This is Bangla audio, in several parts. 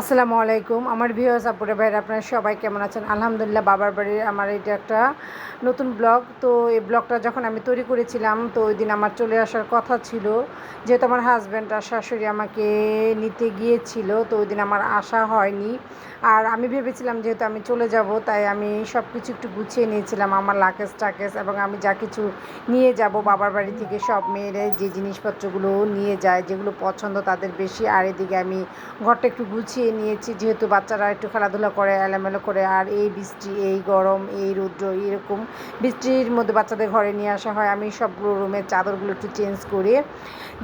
আসসালামু আলাইকুম। আমার ভিউয়ার্স, আপুরে ভাইরা আপনারা সবাই কেমন আছেন? আলহামদুলিল্লাহ, বাবার বাড়ির আমার এটা একটা নতুন ব্লগ। তো এই ব্লগটা যখন আমি তৈরি করেছিলাম, তো ওই দিন আমার চলে আসার কথা ছিল। যেহেতু আমার হাজব্যান্ড আর শাশুড়ি আমাকে নিতে গিয়েছিল, তো ওই দিন আমার আসা হয়নি। আর আমি ভেবেছিলাম যেহেতু আমি চলে যাব, তাই আমি সব কিছু একটু গুছিয়ে নিয়েছিলাম, আমার লাকেজ টাকেজ এবং আমি যা কিছু নিয়ে যাব, বাবার বাড়ি থেকে সব মেয়েরা যে জিনিসপত্রগুলো নিয়ে যায়, যেগুলো পছন্দ তাদের বেশি। আর এদিকে আমি ঘরটা একটু গুছিয়ে নিয়েছি, যেহেতু বাচ্চারা একটু খেলাধুলা করে, এলোমেলো করে, আর এই বৃষ্টি, এই গরম, এই রৌদ্র, এরকম বৃষ্টির মধ্যে বাচ্চাদের ঘরে নিয়ে আসা হয়। আমি সবগুলো রুমের চাদরগুলো একটু চেঞ্জ করে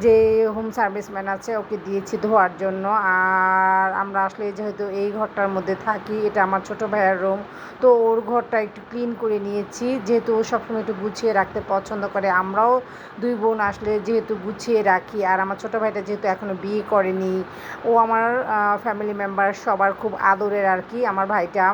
যে হোম সার্ভিসম্যান আছে, ওকে দিয়েছি ধোয়ার জন্য। আর আমরা আসলে যেহেতু এই ঘরটার মধ্যে থাকি, এটা আমার ছোট ভাইয়ের রুম, তো ওর ঘরটা একটু ক্লিন করে নিয়েছি। যেহেতু ও সবসময় একটু গুছিয়ে রাখতে পছন্দ করে, আমরাও দুই বোন আসলে যেহেতু গুছিয়ে রাখি। আর আমার ছোটো ভাইটা যেহেতু এখনও বিয়ে করেনি, ও আমার ফ্যামিলি মেম্বার সবার খুব আদরের আর কি আমার ভাইটা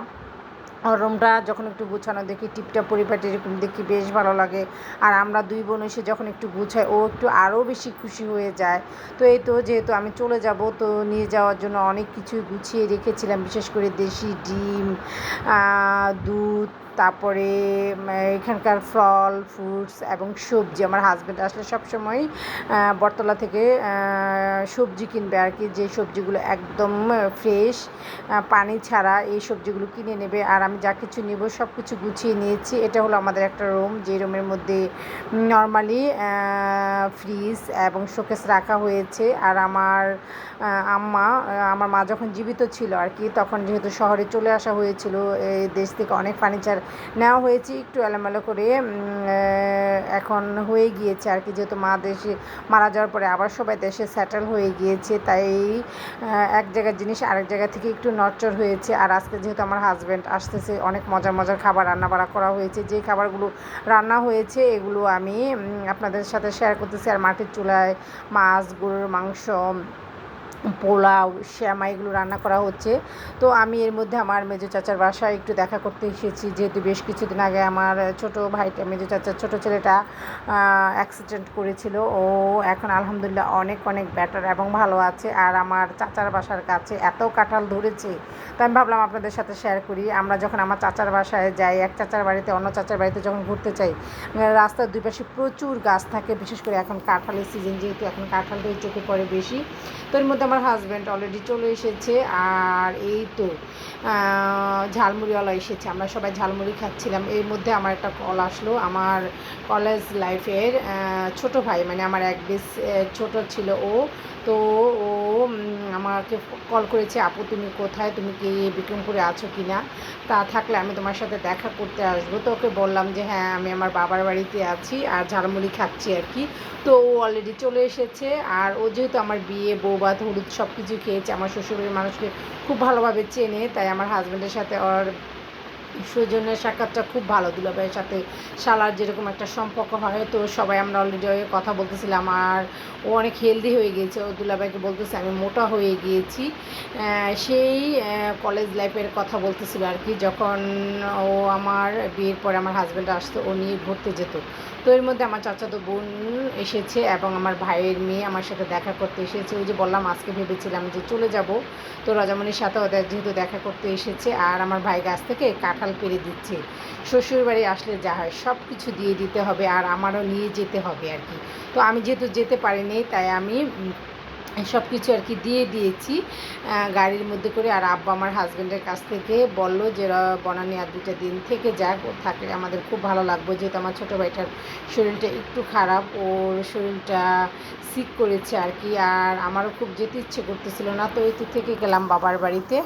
রুমটা যখন একটু গুছানো দেখি, টিপটা, পরিপাটি এরকম দেখি, বেশ ভালো লাগে। আর আমরা দুই বোন এসে যখন একটু গুছাই, ও একটু আরও বেশি খুশি হয়ে যায়। তো এই তো যেহেতু আমি চলে যাব, তো নিয়ে যাওয়ার জন্য অনেক কিছুই গুছিয়ে রেখেছিলাম, বিশেষ করে দেশি ডিম দুধ তারপরে এখানকার ফল ফ্রুটস এবং সবজি। আমার হাজব্যান্ড আসলে সবসময় বটতলা থেকে সবজি কিনবে আর কি। যে সবজিগুলো একদম ফ্রেশ পানি ছাড়া এই সবজিগুলো কিনে নেবে। আর আমি যা কিছু নেব সব কিছু গুছিয়ে নিয়েছি। এটা হলো আমাদের একটা রুম যে রুমের মধ্যে নর্মালি ফ্রিজ এবং শোকেস রাখা হয়েছে। আর আমার আম্মা আমার মা যখন জীবিত ছিল আর কি, তখন যেহেতু শহরে চলে আসা হয়েছিল এই দেশ থেকে অনেক ফার্নিচার নেওয়া হয়েছে, একটু এলোমেলো করে এখন হয়ে গিয়েছে আর কি। যেহেতু মা দেশে, মারা যাওয়ার পরে আবার সবাই দেশে সেটেল হয়ে গিয়েছে, তাই এক জায়গার জিনিস আরেক জায়গা থেকে একটু নরচর হয়েছে। আর আজকে যেহেতু আমার হাজব্যান্ড আসতেছে, অনেক মজার মজার খাবার রান্না বাড়া করা হয়েছে। যে খাবারগুলো রান্না হয়েছে, এগুলো আমি আপনাদের সাথে শেয়ার করতেছি। আর মাটির চুলায় মাছ, গরুর মাংস পোলাও, শ্যামা এগুলো রান্না করা হচ্ছে। তো আমি এর মধ্যে আমার মেজো চাচার বাসায় একটু দেখা করতে এসেছি। যেহেতু বেশ কিছুদিন আগে আমার ছোট ভাইটা মেজো চাচার ছোট ছেলেটা অ্যাক্সিডেন্ট করেছিল। ও এখন আলহামদুলিল্লাহ অনেক অনেক ব্যাটার এবং ভালো আছে। আর আমার চাচার বাসার কাছে এত কাঁঠাল ধরেছে, তো আমি ভাবলাম আপনাদের সাথে শেয়ার করি। আমরা যখন আমার চাচার বাসায় যাই, এক চাচার বাড়িতে অন্য চাচার বাড়িতে যখন ঘুরতে চাই রাস্তার দুই পাশে প্রচুর গাছ থাকে। বিশেষ করে এখন কাঁঠালের সিজন যেহেতু এখন কাঁঠালটাই চোখে পড়ে বেশি। তো এর মধ্যে আমার হাজব্যান্ড অলরেডি চলে এসেছে আর এই তো ঝালমুড়িওয়ালা এসেছে। আমরা সবাই ঝালমুড়ি খাচ্ছিলাম। এর মধ্যে আমার একটা কল আসলো। আমার কলেজ লাইফের ছোট ভাই মানে আমার এক বেশ ছোট ছিল ও। তো ও আমাকে কল করেছে, আপু, তুমি কোথায়? তুমি কি বিক্রমপুরে আছো কি না তা থাকলে আমি তোমার সাথে দেখা করতে আসব। তো ওকে বললাম যে হ্যাঁ আমি আমার বাবার বাড়িতে আছি আর ঝালমুড়ি খাচ্ছি আর কি। তো ও অলরেডি চলে এসেছে। আর ও যেহেতু আমার বিয়ে বৌবাত হলুদ সব কিছু খেয়েছে, আমার শ্বশুরবাড়ির মানুষকে খুব ভালোভাবে চেনে, তাই আমার হাজব্যান্ডের সাথে ওর সৌজন্যের সাক্ষাৎটা খুব ভালো দুলাভাইয়ের সাথে। শালার যেরকম একটা সম্পর্ক হয়, তো সবাই আমরা অলরেডি কথা বলতেছিলাম। আর ও অনেক হেলদি হয়ে গিয়েছে। ও দুলাভাইকে বলতেছে, আমি মোটা হয়ে গিয়েছি। সেই কলেজ লাইফের কথা বলতেছিল আর কি। যখন ও আমার বিয়ের পরে আমার হাজব্যান্ড আসতো, ও নিয়ে ঘুরতে যেত। তো এর মধ্যে আমার চাচাতো বোন এসেছে এবং আমার ভাইয়ের মেয়ে আমার সাথে দেখা করতে এসেছে। ওই যে বললাম, আজকে ভেবেছিলাম যে চলে যাব। তো রাজামণির সাথে ওদের যেহেতু দেখা করতে এসেছে, আর আমার ভাই গাছ থেকে কাঁঠাল পেরে দিচ্ছে। শ্বশুরবাড়ি আসলে যা হয় সব কিছু দিয়ে দিতে হবে আর আমারও নিয়ে যেতে হবে আর কি। তো আমি যেহেতু যেতে পারিনি, তাই আমি সব কিছু আর কি দিয়ে দিয়েছি গাড়ির মধ্যে করে। আর আব্বা আমার হাজব্যান্ডের কাছ থেকে বলল যে বনানি আর দুটা দিন থেকে যাক। ও থাকলে আমাদের খুব ভালো লাগবে। যেহেতু আমার ছোটো ভাইটার শরীরটা একটু খারাপ, ওর শরীরটা সিক করেছে আর কি। আর আমারও খুব যেতে ইচ্ছে করতেছিল না। তো এই থেকে গেলাম বাবার বাড়িতে।